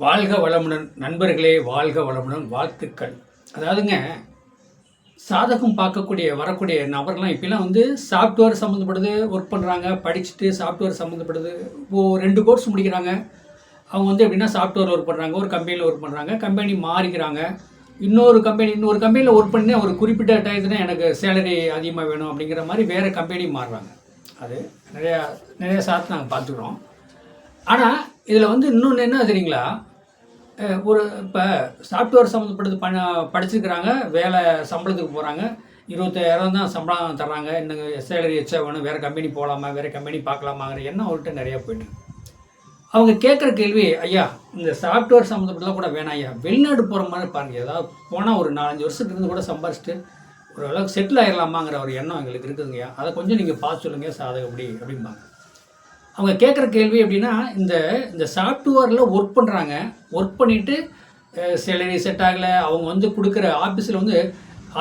வாழ்க வளமுடன் நண்பர்களே வாழ்க வளமுடன் வாழ்த்துக்கள். அதாவதுங்க சாதகம் பார்க்கக்கூடிய வரக்கூடிய நபர்லாம் இப்பெல்லாம் வந்து சாஃப்ட்வேர் சம்மந்தப்படுது ஒர்க் பண்ணுறாங்க படிச்சுட்டு சாஃப்ட்வேர் சம்மந்தப்படுது இப்போது ரெண்டு கோர்ஸ் முடிக்கிறாங்க. அவங்க வந்து எப்படின்னா சாஃப்ட்வேர் ஒர்க் பண்ணுறாங்க ஒரு கம்பெனியில் ஒர்க் பண்ணுறாங்க கம்பெனி மாறிக்கிறாங்க. இன்னொரு கம்பெனி இன்னொரு கம்பெனியில் ஒர்க் பண்ணி ஒரு குறிப்பிட்ட டயத்தில் எனக்கு சேலரி அதிகமாக வேணும் அப்படிங்கிற மாதிரி வேறு கம்பெனி மாறுறாங்க. அது நிறையா நிறைய சாத்து நாங்கள் பார்த்துக்குறோம். ஆனால் இதில் வந்து இன்னொன்று என்ன தெரியுங்களா? ஒரு இப்போ சாஃப்ட்வேர் சம்மந்தப்பட்டது பண்ண படிச்சிருக்கிறாங்க வேலை சம்பளத்துக்கு போகிறாங்க இருபத்தாயிரம் தான் சம்பளம் தர்றாங்க. இன்னும் சேலரி எச்சா வேணும்? வேறு கம்பெனி போகலாமா வேறு கம்பெனி பார்க்கலாமாங்கிற எண்ணம் அவர்கிட்ட நிறையா போயிட்டு அவங்க கேட்குற கேள்வி ஐயா இந்த சாஃப்ட்வேர் சம்மந்தப்பட்டதாக கூட வேணாம் ஐயா. வெளிநாடு போகிற மாதிரி பாருங்க. ஏதாவது போனால் ஒரு நாலஞ்சு வருஷத்துக்கு இருந்து கூட சம்பாரிச்சிட்டு ஒரு அளவுக்கு செட்டில் ஆகிடலாமாங்கிற ஒரு எண்ணம் எங்களுக்கு இருக்குதுங்கய்யா அதை கொஞ்சம் நீங்கள் பார்த்து சொல்லுங்கள் சாதகப்படி அப்படிம்பாங்க. அவங்க கேட்குற கேள்வி எப்படின்னா இந்த இந்த சாஃப்ட்வேரில் ஒர்க் பண்ணுறாங்க ஒர்க் பண்ணிவிட்டு சேலரி செட் ஆகலை. அவங்க வந்து கொடுக்குற ஆஃபீஸில் வந்து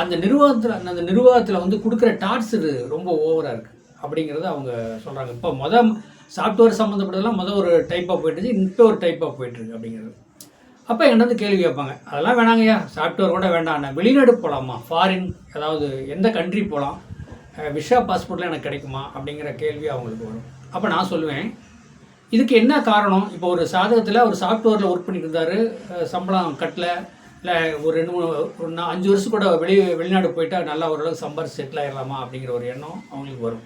அந்த நிர்வாகத்தில் அந்த நிர்வாகத்தில் வந்து கொடுக்குற டார்ச் ரொம்ப ஓவராக இருக்குது அப்படிங்கிறத அவங்க சொல்கிறாங்க இப்போ மொதல் சாஃப்ட்வேர் சம்மந்தப்பட்டதெல்லாம் மொதல் ஒரு டைப்பாக போயிட்டுருச்சு இப்போ ஒரு டைப்பாக போயிட்டுருக்கு அப்படிங்கிறது. அப்போ என்கிட்ட வந்து கேள்வி கேட்பாங்க? அதெல்லாம் வேணாங்கய்யா சாஃப்ட்வேர் கூட வேண்டாம். நான் வெளிநாடு போகலாமா ஃபாரின் அதாவது எந்த கண்ட்ரி போகலாம் விஷா பாஸ்போர்ட்லாம் எனக்கு கிடைக்குமா? அப்படிங்கிற கேள்வி அவங்களுக்கு வரும். அப்போ நான் சொல்லுவேன். இதுக்கு என்ன காரணம்? இப்போ ஒரு சாதகத்தில் ஒரு சாஃப்ட்வேரில் ஒர்க் பண்ணிட்டு இருந்தார். சம்பளம் கட்டல. இல்லை ஒரு ரெண்டு மூணு ஒரு அஞ்சு வருஷம் கூட வெளி வெளிநாடு போயிட்டால் நல்லா ஓரளவுக்கு சம்பாரிச்சு செட்டில் ஆகிடலாமா அப்படிங்கிற ஒரு எண்ணம் அவங்களுக்கு வரும்.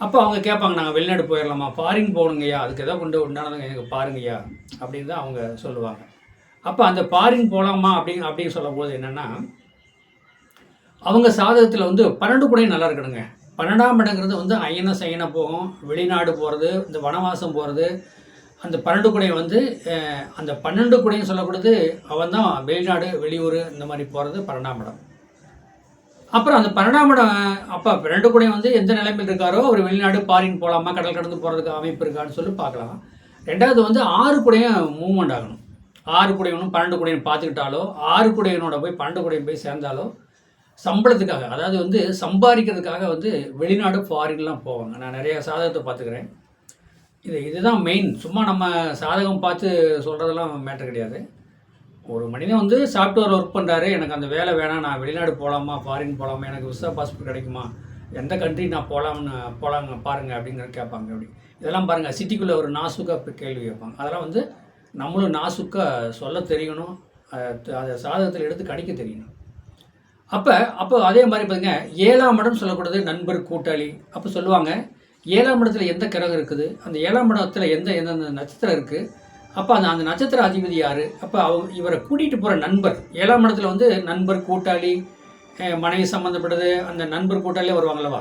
அப்போ அவங்க கேட்பாங்க நாங்கள் வெளிநாடு போயிடலாமா ஃபாரின் போகணுங்கய்யா. அதுக்கு எதாவது கொண்டு உண்டானதுங்க. எனக்கு பாருங்கய்யா. அப்படின்னு தான் அவங்க சொல்லுவாங்க. அப்போ அந்த ஃபாரின் போகலாமா அப்படின்னு அப்படின்னு சொல்லும்போது என்னென்னா அவங்க சாதகத்தில் வந்து பன்னெண்டு குடையும் நல்லா இருக்கணுங்க. பன்னெண்டாம் இடங்கிறது வந்து அயன சயன போகும். வெளிநாடு போகிறது இந்த வனவாசம் போகிறது அந்த பன்னெண்டு குடை வந்து அந்த பன்னெண்டு குடையும் சொல்லக்கூடாது அவன் தான் வெளிநாடு வெளியூர் இந்த மாதிரி போகிறது பன்னெண்டாம் இடம். அப்புறம் அந்த பன்னெண்டாம் இடம் அப்போ ரெண்டு குடையும் வந்து எந்த நிலைமையில் இருக்காரோ அவர் வெளிநாடு பாரின் போகலாமா கடல் கடந்து போகிறதுக்கு அமைப்பு இருக்கான்னு சொல்லி பார்க்கலாம். ரெண்டாவது வந்து ஆறு குடையும் மூவ்மெண்ட் ஆகணும். ஆறு குடையனும் பன்னெண்டு குடையனும் பார்த்துக்கிட்டாலோ ஆறு குடையனோட போய் பன்னெண்டு குடையன் போய் சேர்ந்தாலோ சம்பளத்துக்காக அதாவது வந்து சம்பாதிக்கிறதுக்காக வந்து வெளிநாடு ஃபாரின்லாம் போவாங்க. நான் நிறைய சாதகத்தை பார்த்துக்கிறேன். இது இதுதான் மெயின் சும்மா நம்ம சாதகம் பார்த்து சொல்கிறதெல்லாம் மேட்டர் கிடையாது. ஒரு மனிதன் வந்து சாஃப்ட்வேர் ஒர்க் பண்ணுறாரு எனக்கு அந்த வேலை வேணாம். நான் வெளிநாடு போகலாமா ஃபாரின் போகலாமா எனக்கு விசா பாஸ்போர்ட் கிடைக்குமா? எந்த கண்ட்ரி நான் போகலாம்னு போகலாங்க பாருங்கள் அப்படிங்கிற கேட்பாங்க அப்படி. இதெல்லாம் பாருங்கள் சிட்டிக்குள்ளே ஒரு நாசுக்காக கேள்வி கேட்பாங்க. அதெல்லாம் வந்து நம்மளும் நாசுக்காக சொல்ல தெரியணும். அதை அதை சாதகத்தில் எடுத்து கணிக்க தெரியணும். அப்போ அப்போ அதே மாதிரி பாருங்க ஏழாம் இடம் சொல்லக்கூடாது நண்பர் கூட்டாளி அப்போ சொல்லுவாங்க ஏழாம் இடத்துல எந்த கிரகம் இருக்குது? அந்த ஏழாம் இடத்துல எந்த எந்தெந்த நட்சத்திரம் இருக்குது அப்போ அந்த அந்த நட்சத்திர அதிபதி யார்? அப்போ அவங்க இவரை கூட்டிகிட்டு போகிற நண்பர் ஏழாம் இடத்துல வந்து நண்பர் கூட்டாளி மனைவி சம்மந்தப்பட்டது அந்த நண்பர் கூட்டாளியே வருவாங்களவா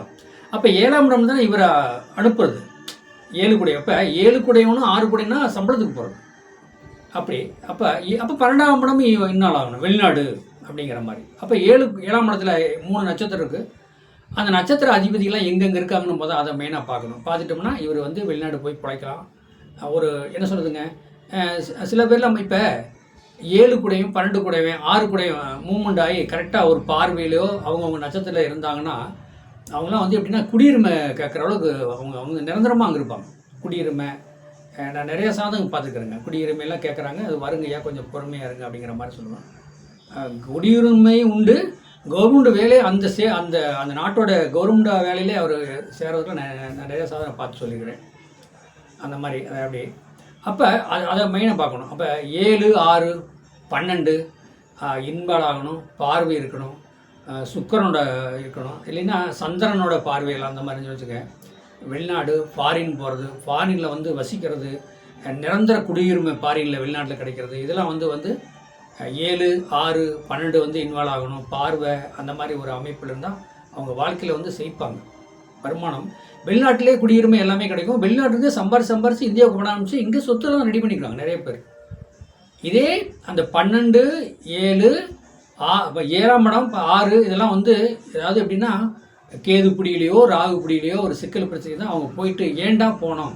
அப்போ ஏழாம் இடம் தானே இவரை அனுப்புறது? ஏழு கூடை. அப்போ ஏழு குடையவனும் ஆறு குடைனா சம்பளத்துக்கு போகிறது அப்படி. அப்போ அப்போ பன்னெண்டாம் இடம் இவ- இன்னாள் ஆகணும்? வெளிநாடு. அப்படிங்கிற மாதிரி. அப்போ ஏழு ஏழாம் இடத்துல மூணு நட்சத்திரம் இருக்குது அந்த நட்சத்திர அதிபதிகள்லாம் எங்கெங்கே இருக்காங்கன்னு போது அதை மெயினாக பார்க்கணும். பார்த்துட்டோம்னா இவர் வந்து வெளிநாடு போய் பிழைக்கலாம். ஒரு என்ன சொல்கிறதுங்க சில பேர்லாம் இப்போ ஏழு கூடையும் பன்னெண்டு கூடையும் ஆறு கூடையும் மூவ்மெண்ட் ஆகி கரெக்டாக ஒரு பார்வையிலையோ அவங்கவுங்க நட்சத்திரத்தில் இருந்தாங்கன்னா அவங்களாம் வந்து எப்படின்னா குடியுரிமை கேட்குற அளவுக்கு அவங்க அவங்க நிரந்தரமாக அங்கே இருப்பாங்க. குடியுரிமை நான் நிறைய சாதகம் பார்த்துக்கிறேங்க குடியுரிமையெல்லாம் கேட்குறாங்க. அது வருங்கய்யா கொஞ்சம் பொறுமையாக இருங்க அப்படிங்கிற மாதிரி சொல்லுவேன் குடியுரிமை உண்டு கவர்மெண்ட் வேலையை அந்த சே அந்த அந்த நாட்டோட கவர்மெண்ட் வேலையிலே அவர் சேர்றதுக்கு நான் நிறைய சாதனை பார்த்து சொல்லிக்கிறேன். அந்த மாதிரி அது அப்படி. அப்போ அது அதை மெயினாக பார்க்கணும். அப்போ ஏழு ஆறு பன்னெண்டு இன்பாலாகணும் ஆகணும் பார்வை இருக்கணும் சுக்கரனோட சுக்கிரனோட இருக்கணும். இல்லைன்னா சந்திரனோட பார்வையில் அந்த மாதிரி வச்சுக்க வெளிநாடு ஃபாரின் போகிறது ஃபாரினில் வந்து வசிக்கிறது நிரந்தர குடியுரிமை ஃபாரினில் வெளிநாட்டில் கிடைக்கிறது இதெல்லாம் வந்து வந்து ஏழு ஆறு பன்னெண்டு வந்து இன்வால்வ் ஆகணும். பார்வை அந்த மாதிரி ஒரு அமைப்பில் இருந்தால் அவங்க வாழ்க்கையில் வந்து செய்ப்பாங்க வருமானம். வெளிநாட்டிலே குடியுரிமை எல்லாமே கிடைக்கும். வெளிநாட்டுக்கு சம்பாரி சம்பாரித்து இந்தியாவுக்கு போன ஆரம்பிச்சு இங்கே சொத்துலாம் ரெடி பண்ணிக்கிறாங்க நிறைய பேர். இதே அந்த பன்னெண்டு ஏழு ஆ இப்போ ஏழாம் இடம் இப்போ ஆறு இதெல்லாம் வந்து ஏதாவது எப்படின்னா கேது பிடியிலையோ ராகு பிடியிலையோ ஒரு சிக்கல் பிரச்சனை தான் அவங்க போயிட்டு ஏண்டா போனோம்?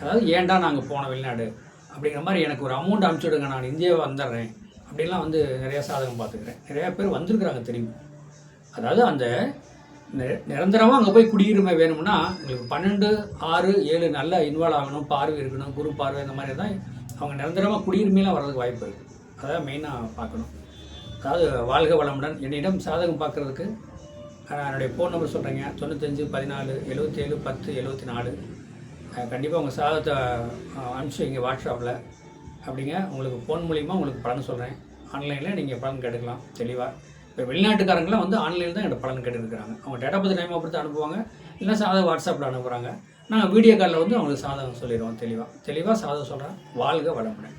அதாவது ஏன்டா நாங்கள் போனோம் வெளிநாடு? அப்படிங்கிற மாதிரி எனக்கு ஒரு அமௌண்ட் அனுப்பிச்சி விடுங்க. நான் இந்தியாவை வந்துடுறேன். அப்படிலாம் வந்து நிறையா சாதகம் பார்த்துக்கிறேன். நிறையா பேர் வந்திருக்கிறாங்க தெரியும். அதாவது அந்த நிரந்தரமாக அங்கே போய் குடியுரிமை வேணும்னா உங்களுக்கு பன்னெண்டு ஆறு ஏழு நல்லா இன்வால்வ் ஆகணும். பார்வை இருக்கணும் குரு பார்வை இந்த மாதிரி தான் அவங்க நிரந்தரமாக குடியுரிமையெல்லாம் வர்றதுக்கு வாய்ப்பு இருக்குது அதான் மெயினாக பார்க்கணும். அதாவது வாழ்க வளமுடன். என்னிடம் சாதகம் பார்க்குறதுக்கு என்னுடைய ஃபோன் நம்பர் சொல்கிறேங்க தொண்ணூத்தஞ்சு பதினாலு எழுபத்தேழு பத்து எழுபத்தி நாலு. கண்டிப்பாக உங்கள் சாதத்தை அனுப்பிச்சு வைங்க வாட்ஸ்அப்பில் அப்படிங்க. உங்களுக்கு ஃபோன் மூலிமா உங்களுக்கு பலன் சொல்கிறேன் ஆன்லைனில் நீங்கள் பலன் கேட்டுக்கலாம் தெளிவாக இப்போ வெளிநாட்டுக்காரங்களாம் வந்து ஆன்லைனில் தான் என்கிட்ட பலன் கேட்டுருக்காங்க அவங்க டேட்டா பற்றி டைமை பொறுத்து அனுப்புவாங்க இல்லை சாதம் வாட்ஸ்அப்பில் அனுப்புகிறாங்க நாங்கள் வீடியோ காலில் வந்து அவங்களுக்கு சாதகம் சொல்லிடுவோம் தெளிவாக தெளிவாக சாதகம் சொல்கிறேன் வாழ்க வளமுடன்.